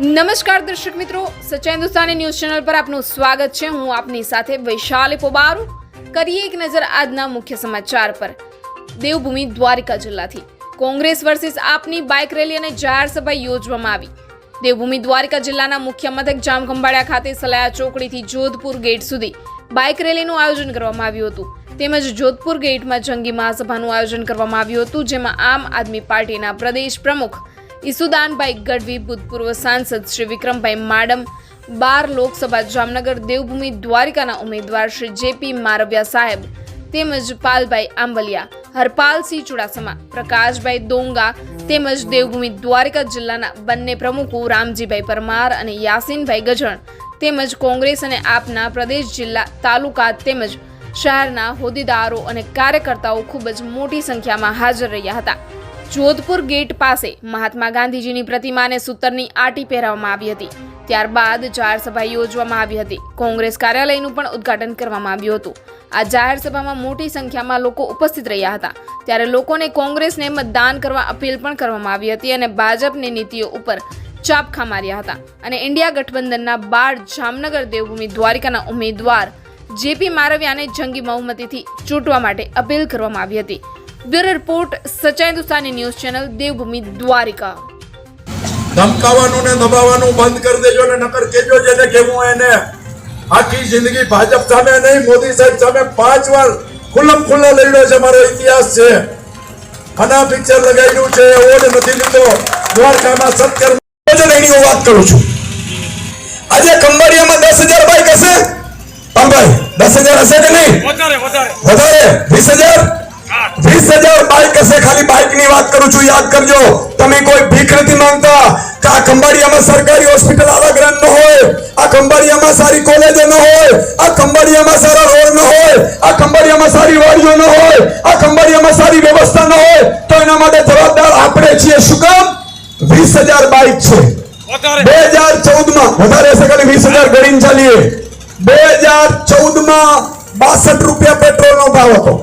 નમસ્કાર દર્શક મિત્રો, સચ્ચા હિન્દુસ્તાની ન્યૂઝ ચેનલ પર આપનું સ્વાગત છે. હું આપની સાથે વૈશાલી પોબારુ. કરીએ એક નજર આજના મુખ્ય સમાચાર પર. દેવભૂમિ દ્વારિકા જિલ્લાથી. કોંગ્રેસ વર્સિસ આપની બાઇક રેલી અને જાહેર સભા યોજવામાં આવી. દેવભૂમિ દ્વારિકા જિલ્લાના મુખ્ય મથક જામખંભાળિયા ખાતે સલાયા ચોકડીથી જોધપુર ગેટ સુધી બાઇક રેલીનું આયોજન કરવામાં આવ્યું હતું. તેમજ જોધપુર ગેટમાં જંગી મહાસભાનું આયોજન કરવામાં આવ્યું હતું, જેમાં આમ આદમી પાર્ટીના પ્રદેશ પ્રમુખ ઈસુદાનભાઈ ગઢવી, ભૂતપૂર્વ સાંસદ શ્રી વિક્રમભાઈ માડમ, બાર લોકસભા જામનગર, દેવભૂમિ દ્વારિકાના ઉમેદવાર શ્રી જેપી મારવિયા સાહેબ તેમજ પાલભાઈ આંબલિયા, હરપાલસિંહ ચુડાસમા, પ્રકાશભાઈ દોંગા તેમજ દેવભૂમિ દ્વારિકા જિલ્લાના બંને પ્રમુખો રામજીભાઈ પરમાર અને યાસીનભાઈ ગજણ તેમજ કોંગ્રેસ અને આપના પ્રદેશ જિલ્લા તાલુકા તેમજ શહેરના હોદ્દેદારો અને કાર્યકર્તાઓ ખૂબ જ મોટી સંખ્યામાં હાજર રહ્યા હતા. જોધપુર ગેટ પાસે મહાત્મા ગાંધીજીની પ્રતિમાને સૂતરની આટી પહેરાવવામાં આવી હતી. ત્યારબાદ જાહેર સભા યોજવામાં આવી હતી. કોંગ્રેસ કાર્યાલયનું પણ ઉદ્ઘાટન કરવામાં આવ્યું હતું. આ જાહેર સભામાં મોટી સંખ્યામાં લોકો ઉપસ્થિત રહ્યા હતા. ત્યારે લોકોને કોંગ્રેસને મતદાન કરવા અપીલ પણ કરવામાં આવી હતી અને ભાજપની નીતિઓ ઉપર ચાપખા માર્યા હતા. અને ઇન્ડિયા ગઠબંધનના બાળ જામનગર દેવભૂમિ દ્વારિકાના ઉમેદવાર જેપી મારવિયાને જંગી બહુમતીથી ચૂંટવા માટે અપીલ કરવામાં આવી હતી. Bureau report Sachai Hindustani news channel Devbhoomi Dwarka. ધમકાવાનું ને દબાવવાનું બંધ કરી દેજો ને નકર કેજો જેને કેવું એને. આખી જિંદગી ભાજપ સામે નહીં મોદી સાહેબ સામે પાંચ વાર ખુલ્લમ ખુલ્લા લડ્યો છે મારો ઇતિહાસ છે. ઘણા પિક્ચર લગાવ્યું છે ઓડ નથી લીધો. દ્વારકામાં સત્કર્મ એની વાત કરું છું. આજે કંબારિયામાં દસ હજાર બાઇક હશે? અંબાઈ દસ હજાર હશે કે નહીં? વધારે વધારે. વધારે? વીસ હજાર? વીસ હજાર બાઈક હશે. ખાલી બાઈકની વાત કરું છું યાદ કરજો. તમે કોઈ ભીખ નથી માંગતા. કે આ ખંભાળિયામાં સરકારી હોસ્પિટલ આવાગ્રામ ન હોય આ ખંભાળિયામાં સારી કોલેજો ન હોય આ ખંભાળિયામાં સારા રોડ ન હોય આ ખંભાળિયામાં સારી વાડીઓ ન હોય આ ખંભાળિયામાં સારી વ્યવસ્થા ન હોય તો એના માટે જવાબદાર આપણે છીએ શું કામ? વીસ હજાર બાઈક છે. બે હજાર ચૌદમાં વધારે હશે ખાલી વીસ હજાર ગણીને ચાલીએ. બે હજાર ચૌદમાં બાસઠ રૂપિયા પેટ્રોલ નો ભાવ હતો.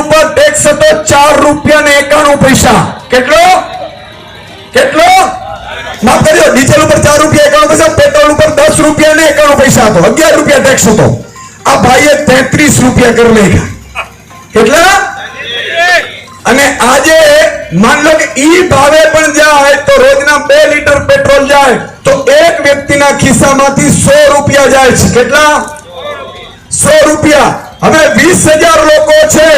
ઉપર ટેક્સ હતો ચાર રૂપિયા ને એકાણું પૈસા. કેટલો? કેટલો? માફ કરજો, ડીઝલ ઉપર ચાર રૂપિયા, એકાણું પૈસા, પેટ્રોલ ઉપર દસ રૂપિયા ને એકાણું પૈસા હતો અગિયાર રૂપિયા ટેક્સ હતો. આ ભાઈએ તેત્રીસ રૂપિયા કરી નાખ્યા કેટલા? અને આજે માન લો કે ઈ ભાવે પણ જાય તો રોજના બે લીટર પેટ્રોલ જાય તો એક વ્યક્તિના ખિસ્સામાંથી સો રૂપિયા જાય છે. કેટલા? સો રૂપિયા. હવે વીસ હજાર લોકો છે.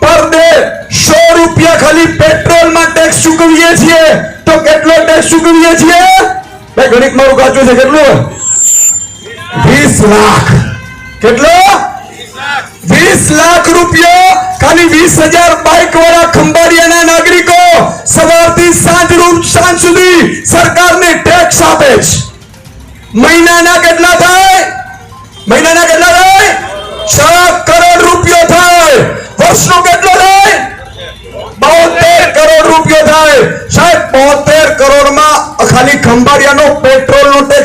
પર ડે સો રૂપિયા ખાલી પેટ્રોલમાં ટેક્સ ચૂકવીએ છીએ. તો કેટલો ટેક્સ ચૂકવીએ છીએ? ભાઈ ગણિત મારું કાચું છે, કેટલું? વીસ લાખ. કેટલો? વીસ લાખ રૂપિયા. ખાલી વીસ હજાર બાઇક વાળા ખંભાળિયાના નાગરિકો સવારથી સાંજ સાંજ સુધી સરકારને ટેક્સ આપે છે. મહિનાના કેટલા થાય? મહિનાના કેટલા થાય છ કરોડ રૂપિયો થાય વર્ષનો કેટલો થાય બોતેર કરોડ રૂપિયો થાય. સાહેબ બોતેર કરોડમાં ખાલી ખંભાળિયાનો પેટ્રોલનો ટેક્સ